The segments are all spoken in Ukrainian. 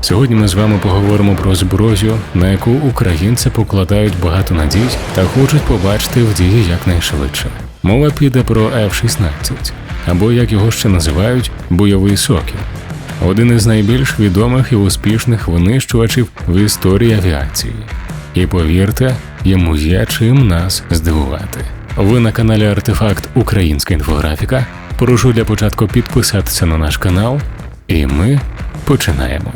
Сьогодні ми з вами поговоримо про зброю, на яку українці покладають багато надій та хочуть побачити в дії якнайшвидше. Мова піде про F-16, або як його ще називають, бойовий сокіл. Один із найбільш відомих і успішних винищувачів в історії авіації. І повірте, йому є чим нас здивувати. Ви на каналі Артефакт Українська інфографіка. Прошу для початку підписатися на наш канал, і ми починаємо.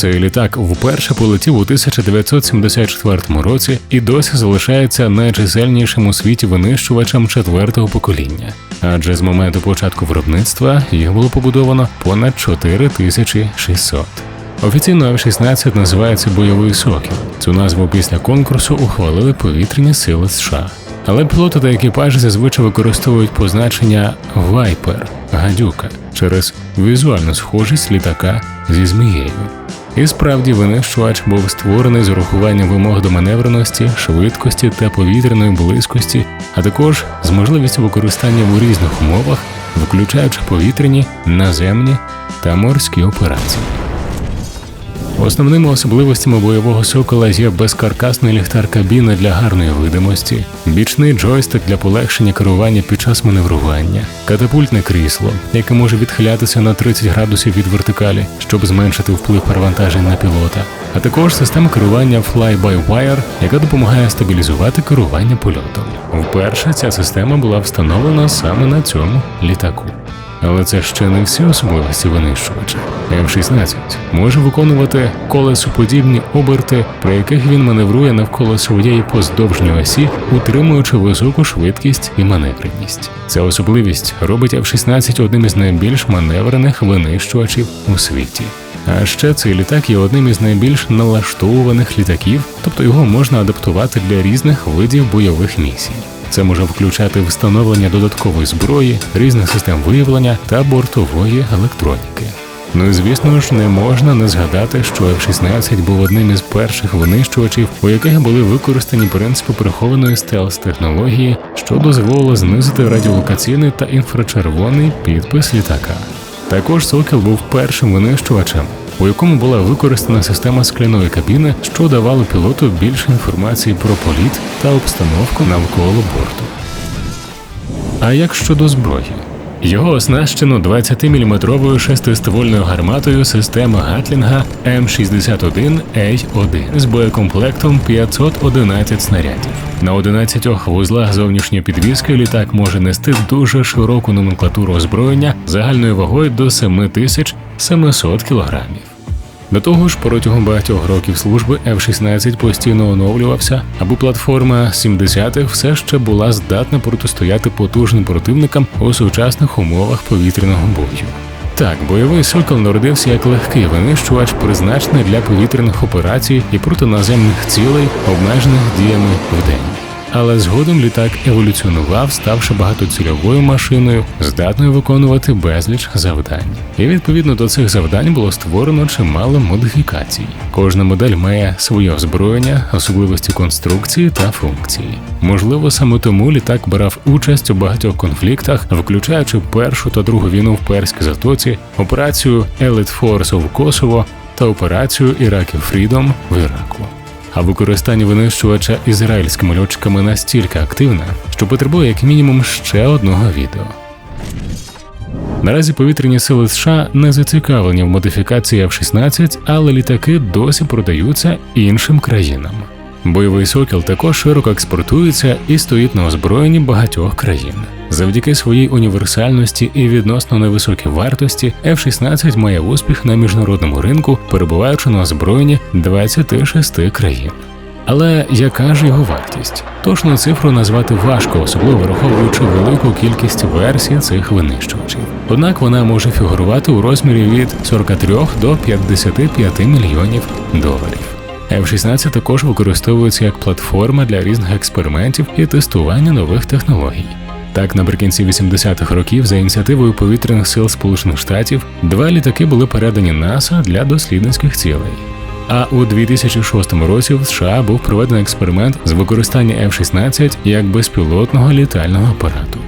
Цей літак вперше полетів у 1974 році і досі залишається найчисельнішим у світі винищувачем четвертого покоління. Адже з моменту початку виробництва їх було побудовано понад 4600. Офіційно F-16 називається бойовий сокіл. Цю назву після конкурсу ухвалили повітряні сили США. Але пілоти та екіпажі зазвичай використовують позначення Viper – гадюка через візуальну схожість літака зі змією. І справді винищувач був створений з урахуванням вимог до маневреності, швидкості та повітряної близькості, а також з можливістю використання в різних умовах, включаючи повітряні, наземні та морські операції. Основними особливостями бойового сокола є безкаркасний ліхтар кабіни для гарної видимості, бічний джойстик для полегшення керування під час маневрування, катапультне крісло, яке може відхилятися на 30 градусів від вертикалі, щоб зменшити вплив перевантажень на пілота, а також система керування Fly-by-Wire, яка допомагає стабілізувати керування польотом. Вперше ця система була встановлена саме на цьому літаку. Але це ще не всі особливості винищувача. F-16 може виконувати колесоподібні оберти, при яких він маневрує навколо своєї поздовжньої осі, утримуючи високу швидкість і маневреність. Ця особливість робить F-16 одним із найбільш маневрених винищувачів у світі. А ще цей літак є одним із найбільш налаштовуваних літаків, тобто його можна адаптувати для різних видів бойових місій. Це може включати встановлення додаткової зброї, різних систем виявлення та бортової електроніки. Ну і звісно ж, не можна не згадати, що F-16 був одним із перших винищувачів, у яких були використані принципи прихованої стелс-технології, що дозволило знизити радіолокаційний та інфрачервоний підпис літака. Також Сокіл був першим винищувачем, у якому була використана система скляної кабіни, що давало пілоту більше інформації про політ та обстановку навколо борту. А як щодо зброї? Його оснащено 20-мм шестиствольною гарматою системи Гатлінга М61А1 з боєкомплектом 511 снарядів. На 11 вузлах зовнішньої підвіски літак може нести дуже широку номенклатуру озброєння загальною вагою до 7700 кг. До того ж, протягом багатьох років служби F-16 постійно оновлювався, аби платформа 70-х все ще була здатна протистояти потужним противникам у сучасних умовах повітряного бою. Так, бойовий сокол народився як легкий винищувач, призначений для повітряних операцій і протиназемних цілей, обмежених діями в день. Але згодом літак еволюціонував, ставши багатоцільовою машиною, здатною виконувати безліч завдань. І відповідно до цих завдань було створено чимало модифікацій. Кожна модель має своє озброєння, особливості конструкції та функції. Можливо, саме тому літак брав участь у багатьох конфліктах, включаючи першу та другу війну в Перській затоці, операцію Elite Force в Косово та операцію Iraqi Freedom в Іраку а використання винищувача ізраїльськими льотчиками настільки активне, що потребує як мінімум ще одного відео. Наразі повітряні сили США не зацікавлені в модифікації F-16, але літаки досі продаються іншим країнам. Бойовий сокіл також широко експортується і стоїть на озброєнні багатьох країн. Завдяки своїй універсальності і відносно невисокій вартості F-16 має успіх на міжнародному ринку, перебуваючи на озброєнні 26 країн. Але яка ж його вартість? Точну цифру назвати важко, особливо враховуючи велику кількість версій цих винищувачів. Однак вона може фігурувати у розмірі від 43 до 55 мільйонів доларів. F-16 також використовується як платформа для різних експериментів і тестування нових технологій. Так, наприкінці 80-х років, за ініціативою повітряних сил Сполучених Штатів, два літаки були передані НАСА для дослідницьких цілей. А у 2006 році в США був проведений експеримент з використання F-16 як безпілотного літального апарату.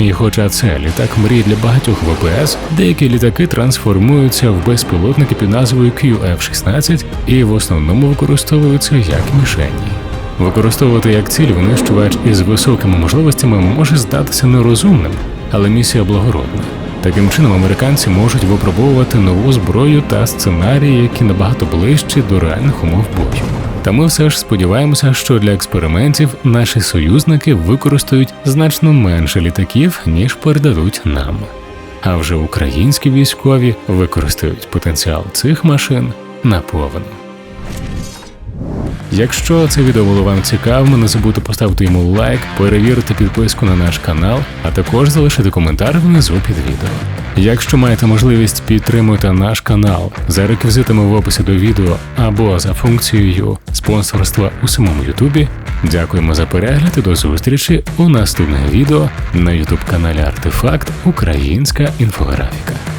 І хоча це літак мрії для багатьох ВПС, деякі літаки трансформуються в безпілотники під назвою QF-16 і в основному використовуються як мішені. Використовувати як ціль винищувач із високими можливостями може здатися нерозумним, але місія благородна. Таким чином, американці можуть випробовувати нову зброю та сценарії, які набагато ближчі до реальних умов бою. Та ми все ж сподіваємося, що для експериментів наші союзники використають значно менше літаків, ніж передадуть нам. А вже українські військові використають потенціал цих машин наповну. Якщо це відео було вам цікавим, не забудьте поставити йому лайк, перевірити підписку на наш канал, а також залишити коментар внизу під відео. Якщо маєте можливість підтримуйте наш канал за реквізитами в описі до відео або за функцією спонсорства у самому Ютубі. Дякуємо за перегляд і до зустрічі у наступних відео на Ютуб каналі Артефакт Українська інфографіка.